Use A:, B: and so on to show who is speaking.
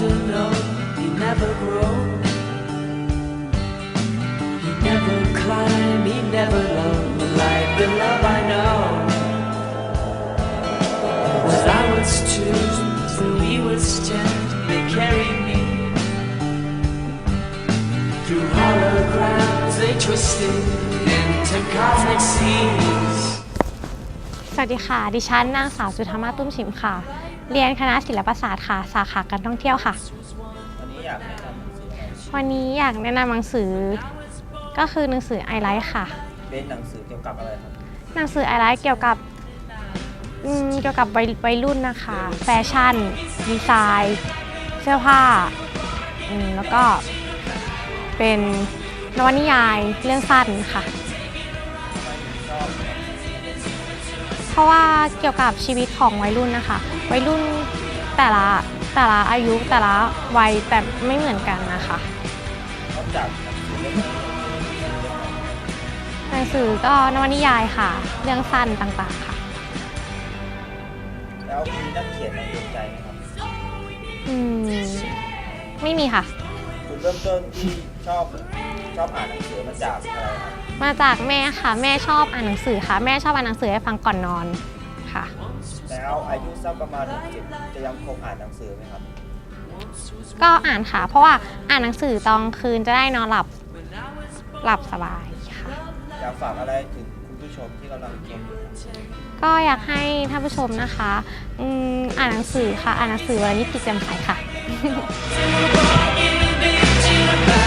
A: to know he never grow. He never climb, he never love like the love I know. As I was choose, so he was changed, they carried me. Through holograms they twisted into cosmic seas.
B: สวัสดีค่ะ ดิฉันนางสาวจุธามาตุ้มฉิมค่ะ เรียนคณะศิลปศาสตร์ค่ะ สาขาการท่องเที่ยวค่ะ
C: วันนี้อยากแนะนำหนังสืออะไร
B: วันนี้อยากแนะนำหนังสือ ก็คือหนังสือไอไลท์ค่ะ
C: เป็นหนังสือเกี่ยวกับอะไรครับ
B: หนังสือไอไลท์เกี่ยวกับอืมเกี่ยวกับวัยวัยรุ่นนะคะ แฟชั่น ดีไซน์ เสื้อผ้าอืมแล้วก็เป็นนวนิยายเรื่องสั้นค่ะ
C: ชอบ
B: เพราะว่าเกี่ยวกับชีวิตของวัยรุ่นนะคะ วัยรุ่นแต่ละแต่ละอายุแต่ละวัยแต่ไม่เหมือนกันนะคะ
C: นอกจากหนังสือเล่มนี้
B: หนังสือก็นวนิยายค่ะ เรื่องสั้นต่างๆค่ะ
C: แล้วมีนักเขียนในดวงใจไหมครับ
B: อืม ไม่มีค่ะ
C: จุด เริ่มต้นที่ชอบชอบอ่านหนังสือมาจากอะไรครับ
B: มาจากแม่ค่ะ แม่ชอบอ่านหนังสือค่ะ แม่ชอบอ่านหนังสือให้ฟังก่อนนอนค่ะ
C: แล้วอายุสักประมาณ60จะยังคงอ่านหนังสือไหมครับ
B: ก็อ่านค่ะ เพราะว่าอ่านหนังสือตอนคืนจะได้นอนหลับหลับสบายค่ะ
C: อยากฝากอะไรถึงคุณผู้ชมที่กำลังชมอยู่ครับ
B: ก็อยากให้ท่านผู้ชมนะคะอืมอ่านหนังสือค่ะ อ่านหนังสือวันละนิดจิตแจ่มใสค่ะ
A: was Goodbye.